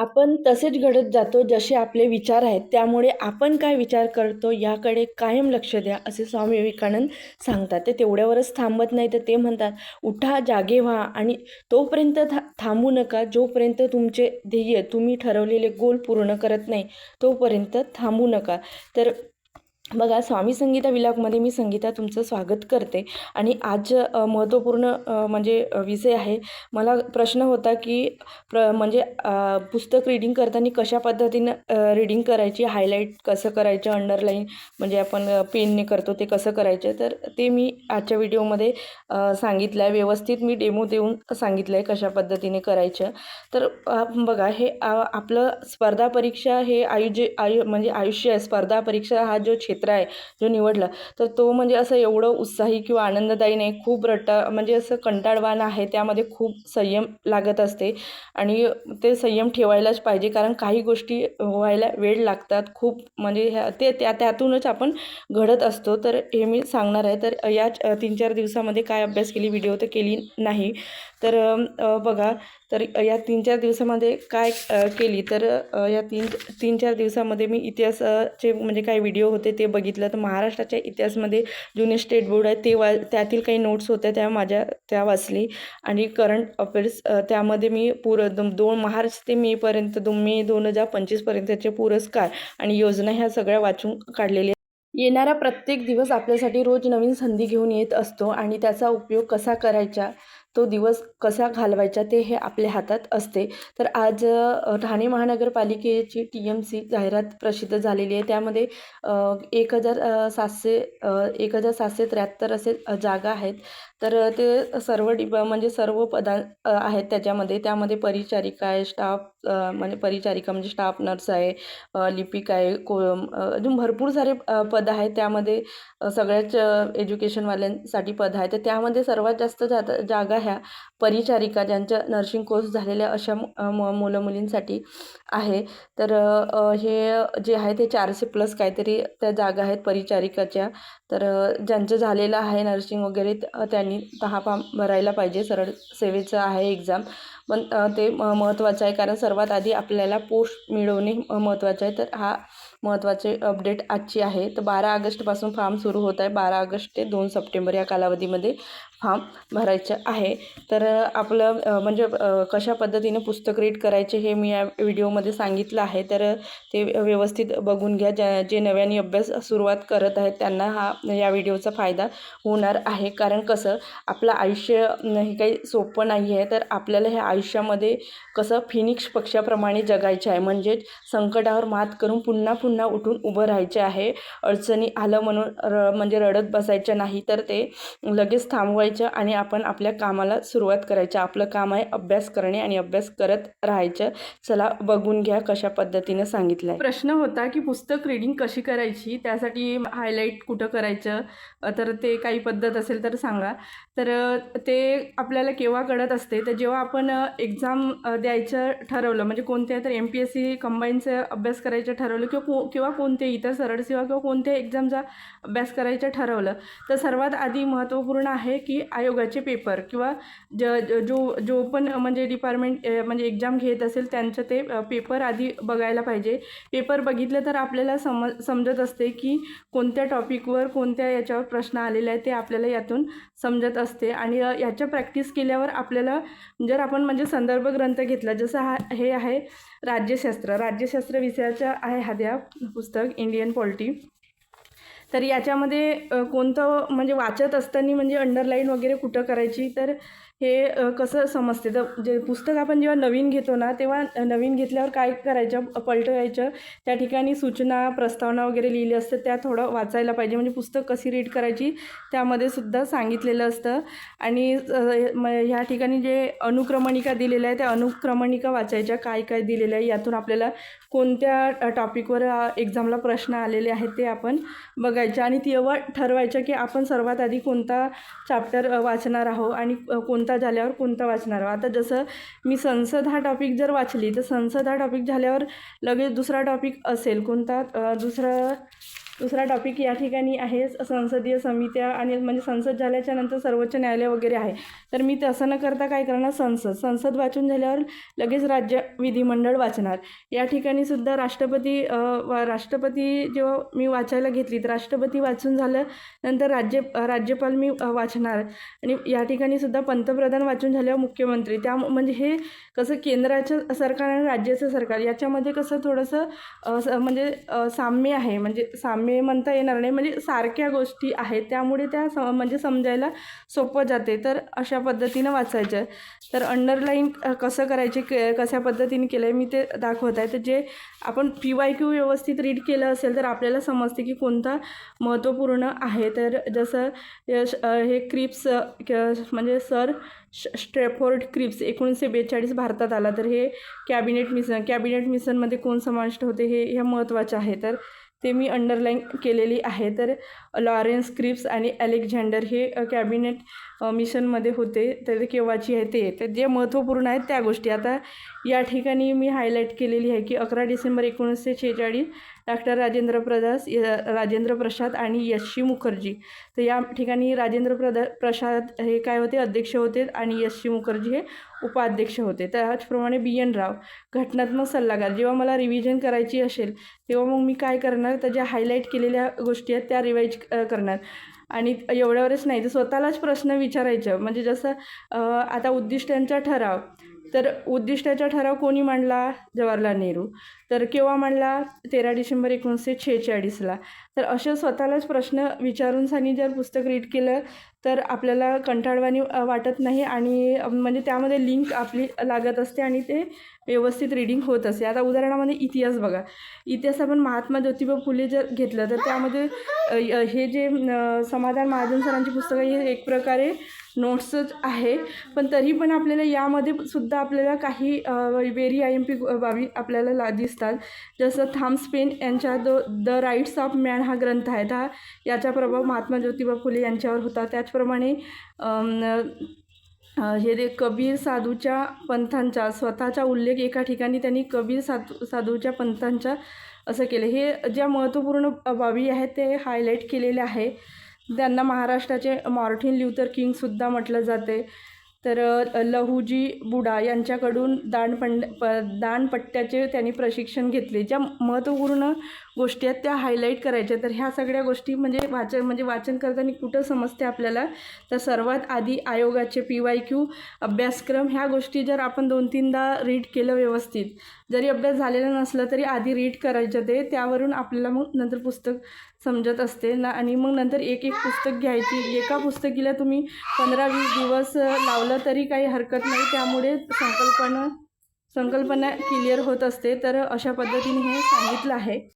आपण तसेच घडत जातो जसे आपले विचार आहेत त्यामुळे आपण काय विचार करतो याकडे कायम लक्ष द्या असे स्वामी विवेकानंद सांगतात. ते तेवढ्यावरच थांबत नाही तर ते म्हणतात उठा जागे व्हा आणि तोपर्यंत था थांबू नका. जोपर्यंत तुमचे ध्येय तुम्ही ठरवलेले गोल पूर्ण करत नाही तोपर्यंत थांबू नका. तर बघा स्वामी संगीता विलागमध्ये मी संगीता तुमचं स्वागत करते. आणि आज महत्त्वपूर्ण म्हणजे विषय आहे. मला प्रश्न होता की प्र म्हणजे पुस्तक रीडिंग करताना कशा पद्धतीनं रीडिंग करायची? हायलाईट कसं करायचं? अंडरलाईन म्हणजे आपण पेनने करतो ते कसं करायचं? तर ते मी आजच्या व्हिडिओमध्ये सांगितलं आहे व्यवस्थित मी डेमो देऊन सांगितलं आहे कशा पद्धतीने करायचं. तर बघा हे आपलं स्पर्धा परीक्षा हे आयुष्य आयु म्हणजे आयुष्य आहे. स्पर्धा परीक्षा हा जो क्षेत्र आहे जो निवडला. तर तो म्हणजे असं एवढं उत्साही किंवा आनंददायी नाही खूप रटा म्हणजे असं कंटाळवाणं आहे त्यामध्ये खूप संयम लागत असते. आणि ते संयम ठेवायलाच पाहिजे कारण काही गोष्टी व्हायला वेळ लागतात खूप म्हणजे ह्या ते त्या त्यातूनच आपण घडत असतो. तर हे मी सांगणार आहे. तर या तीन चार दिवसामध्ये काय अभ्यास केली व्हिडिओ तर केली नाही. तर बघा तर या तीन चार दिवसामध्ये काय केली? तर या तीन तीन चार दिवसामध्ये मी इतिहासाचे म्हणजे काही व्हिडिओ होते ते बघितलं. तर महाराष्ट्राच्या इतिहासमध्ये जुने स्टेट बोर्ड आहे ते वा त्यातील काही नोट्स होत्या त्या माझ्या त्या वाचली. आणि करंट अफेअर्स त्यामध्ये मी पुर दोन महाराष्ट्र मार्च ते मेपर्यंत दोन मे दोन हजार पंचवीसपर्यंतचे पुरस्कार आणि योजना ह्या सगळ्या वाचून काढलेल्या. येणारा प्रत्येक दिवस आपल्यासाठी रोज नवीन संधी घेऊन येत असतो आणि त्याचा उपयोग कसा करायचा? तो दिवस कसा घालवायचा ते हे आपल्या हातात असते. तर आज ठाणे महानगरपालिकेची टी एम सी जाहिरात प्रसिद्ध झालेली आहे. त्यामध्ये एक हजार सातशे एक हजार सातशे त्र्याहत्तर असे जागा आहेत. तर ते सर्व डिप म्हणजे सर्व पदा आहेत त्याच्यामध्ये. त्यामध्ये परिचारिका आहे स्टाफ म्हणजे परिचारिका म्हणजे स्टाफ नर्स आहे लिपिक आहे को अजून भरपूर सारे पद आहेत. त्यामध्ये सगळ्याच एज्युकेशनवाल्यांसाठी पद आहे तर त्यामध्ये सर्वात जास्त जात जागा ह्या परिचारिका ज्यांच्या नर्सिंग कोर्स झालेल्या अशा म- मुलं मुलींसाठी आहे. तर हे जे आहे ते चारशे प्लस काहीतरी त्या जागा आहेत परिचारिकाच्या. तर ज्यांचं झालेलं आहे नर्सिंग वगैरे त्यांनी त्यांनी हा फॉर्म भरायला पाहिजे. सरळ सेवेचं आहे एक्झाम. पण ते म महत्त्वाचं आहे. कारण सर्वात आधी आपल्याला पोस्ट मिळवणे महत्त्वाचं आहे. तर हा महत्त्वाचे अपडेट आजची आहे. तर बारा ऑगस्टपासून फॉर्म सुरू होत आहे. बारा ऑगस्ट ते दोन सप्टेंबर या कालावधीमध्ये. फॉर्म भरायचं आहे. तर आपलं म्हणजे कशा पद्धतीने पुस्तक रीड करायचे हे मी या व्हिडिओमध्ये सांगितलं आहे. तर ते व्यवस्थित बघून घ्या. ज्या जे नव्याने अभ्यास सुरुवात करत आहेत त्यांना हा या व्हिडिओचा फायदा होणार आहे. कारण कसं आपलं आयुष्य हे काही सोपं नाही आहे. तर आपल्याला ह्या आयुष्यामध्ये कसं फिनिक्स पक्षाप्रमाणे जगायचं आहे. म्हणजेच संकटावर मात करून पुन्हा पुन्हा उठून उभं राहायचे आहे. अडचणी आलं म्हणून र म्हणजे रडत बसायचं नाही. तर ते लगेच थांबवायचं आणि आपण आपल्या कामाला सुरुवात करायची. आपलं काम आहे अभ्यास करणे आणि अभ्यास करत राहायचं. चला बघून घ्या कशा पद्धतीनं सांगितलं आहे प्रश्न होता की पुस्तक रीडिंग कशी करायची? त्यासाठी हायलाईट कुठं करायचं? तर ते काही पद्धत असेल तर सांगा. तर ते आपल्याला केव्हा कळत असते? तर जेव्हा आपण एक्झाम द्यायचं ठरवलं म्हणजे कोणत्या तर एम पी एस सी कंबाईनचं अभ्यास करायचं ठरवलं किंवा को किंवा कोणते इतर सरळ सेवा किंवा कोणत्या एक्झामचा अभ्यास करायचं ठरवलं तर सर्वात आधी महत्त्वपूर्ण आहे की आयोगाचे पेपर किंवा ज जो जो पण म्हणजे डिपार्टमेंट म्हणजे एक्झाम घेत असेल त्यांचं ते पेपर आधी बघायला पाहिजे. पेपर बघितलं तर आपल्याला सम समजत असते की कोणत्या टॉपिकवर कोणत्या याच्यावर प्रश्न आलेले आहे ते आपल्याला यातून समजत असते. आणि याच्या प्रॅक्टिस केल्यावर आपल्याला जर आपण म्हणजे संदर्भ ग्रंथ घेतला जसं हा हे आहे राज्यशास्त्र. राज्यशास्त्र विषयाचं आहे हा द्या पुस्तक इंडियन पॉलिटी तर याच्यामध्ये कोणतं म्हणजे वाचत असताना म्हणजे अंडरलाईन वगैरे कुठं करायची? तर हे कसं समजते? तर जे पुस्तक आपण जेव्हा नवीन घेतो ना तेव्हा नवीन घेतल्यावर काय करायचं? पलटवायचं. त्या ठिकाणी सूचना प्रस्तावना वगैरे लिहिली असते त्या थोडं वाचायला पाहिजे. म्हणजे पुस्तक कशी रीड करायची त्यामध्ये सुद्धा सांगितलेलं असतं. आणि म ह्या ठिकाणी जे अनुक्रमणिका दिलेल्या आहे त्या अनुक्रमणिका वाचायच्या. काय काय दिलेलं आहे यातून आपल्याला कोणत्या टॉपिकवर एक्झामला प्रश्न आलेले आहेत ते आपण बघायचं. आणि तेव्हा ठरवायचं की आपण सर्वात आधी कोणता चॅप्टर वाचणार आहोत आणि कोणता कोणता झाल्यावर कोणता वाचणार? आता जसं मी संसद हा टॉपिक जर वाचली तर संसद हा टॉपिक झाल्यावर लगेच दुसरा टॉपिक असेल. कोणता? दुसरं दुसरा दुसरा टॉपिक या ठिकाणी आहे संसदीय समित्या आणि म्हणजे संसद झाल्याच्यानंतर सर्वोच्च न्यायालय वगैरे आहे. तर मी तसं न करता काय करणार? संसद. संसद वाचून झाल्यावर लगेच राज्य विधिमंडळ वाचणार. या ठिकाणी सुद्धा राष्ट्रपती राष्ट्रपती जेव्हा मी वाचायला घेतली तर राष्ट्रपती वाचून झालं नंतर राज्य राज्यपाल मी वाचणार. आणि या ठिकाणी सुद्धा पंतप्रधान वाचून झाल्यावर मुख्यमंत्री. त्या म्हणजे हे कसं केंद्राचं सरकार आणि राज्याचं सरकार याच्यामध्ये कसं थोडंसं म्हणजे साम्य आहे. म्हणजे साम्य म्हणता येणार नाही. म्हणजे सारख्या गोष्टी आहेत. त्यामुळे त्या सम म्हणजे समजायला सोपं जाते. तर अशा पद्धतीनं वाचायचं आहे. तर अंडरलाईन कसं करायचे के कशा पद्धतीने केलं आहे मी ते दाखवत आहे. तर जे आपण पी वाय क्यू व्यवस्थित रीड केलं असेल तर आपल्याला समजते की कोणता महत्त्वपूर्ण आहे. तर जसं यश हे क्रिप्स क- म्हणजे सर श- स्ट्रेफोर्ड क्रिप्स एकोणीसशे बेचाळीस भारतात आला. तर हे कॅबिनेट मिशन कॅबिनेट मिशनमध्ये कोण समाविष्ट होते हे ह्या महत्त्वाचं आहे. तर ते मी अंडरलाईन केलेली आहे. तर लॉरेन्स क्रिप्स आणि अलेक्झांडर हे कॅबिनेट मिशनमध्ये होते. तर ते केव्हाची आहे ते तर जे महत्त्वपूर्ण आहेत त्या गोष्टी. आता या ठिकाणी मी हायलाईट केलेली आहे की अकरा डिसेंबर एकोणीसशे शेहेचाळीस डॉक्टर राजेंद्र प्रदास य- राजेंद्र प्रसाद आणि यशी मुखर्जी. तर या ठिकाणी राजेंद्र प्रदा प्रसाद हे काय होते? अध्यक्ष होते आणि यशी मुखर्जी हे उपाध्यक्ष होते. त्याचप्रमाणे बी एन राव घटनात्मक सल्लागार. जेव्हा मला रिव्हिजन करायची असेल तेव्हा मग मी काय करणार? तर ज्या हायलाईट केलेल्या गोष्टी आहेत त्या रिवाईज करणार. आणि एवढ्यावरच नाही तर स्वतःलाच प्रश्न विचारायचं. म्हणजे जसं आता उद्दिष्टांचा ठराव तर उद्दिष्टाचा ठराव कोणी मांडला? जवाहरलाल नेहरू. तर केव्हा मांडला? तेरा डिसेंबर एकोणीसशे शेहेचाळीसला. तर असे स्वतःलाच प्रश्न विचारून सनी जर पुस्तक रीड केलं तर आपल्याला कंटाळवाणी वाटत नाही आणि म्हणजे त्यामध्ये लिंक आपली लागत असते आणि ते व्यवस्थित रीडिंग होत असते आता उदाहरणामध्ये इतिहास बघा. इतिहास आपण महात्मा ज्योतिबा फुले जर घेतलं तर त्यामध्ये हे जे समाधान महाजन सरांची पुस्तकं हे एक प्रकारे नोट्सच आहे. पण तरी पण आपल्याला यामध्ये सुद्धा आपल्याला काही वेरी आय एम पी बाबी आपल्याला ला दिसतात. जसं थॉम्स पेन यांच्या the the rights of man हा ग्रंथ आहे. हा याचा प्रभाव महात्मा ज्योतिबा फुले यांच्यावर होता. त्याचप्रमाणे हे ते कबीर साधूच्या पंथांचा स्वतःचा उल्लेख एका ठिकाणी त्यांनी कबीर साधू साधूच्या पंथांचा असं केलं. हे ज्या महत्त्वपूर्ण बाबी आहेत ते हायलाईट केलेले आहे. त्यांना महाराष्ट्राचे मॉर्टिन ल्युथर किंगसुद्धा म्हटलं जाते. तर लहूजी बुडा यांच्याकडून दांडपंड प दांडपट्ट्याचे त्यांनी प्रशिक्षण घेतले. ज्या महत्त्वपूर्ण गोष्टी आहेत त्या हायलाईट करायच्या. तर ह्या सगळ्या गोष्टी म्हणजे वाचन म्हणजे वाचन करताना कुठं समजते आपल्याला? तर सर्वात आधी आयोगाचे पी वाय क्यू अभ्यासक्रम ह्या गोष्टी जर आपण दोन तीनदा रीड केलं व्यवस्थित जरी अभ्यास झालेला नसला तरी आधी रीड करायचं ते त्यावरून आपल्याला मग नंतर पुस्तक समजत असते. ना आणि मग नंतर एक एक पुस्तक घ्यायची. एका पुस्तकीला तुम्ही पंधरा वीस दिवस लावलं तरी काही हरकत नाही. त्यामुळे संकल्पना संकल्पना क्लिअर होत असते. तर अशा पद्धतीने हे सांगितलं आहे.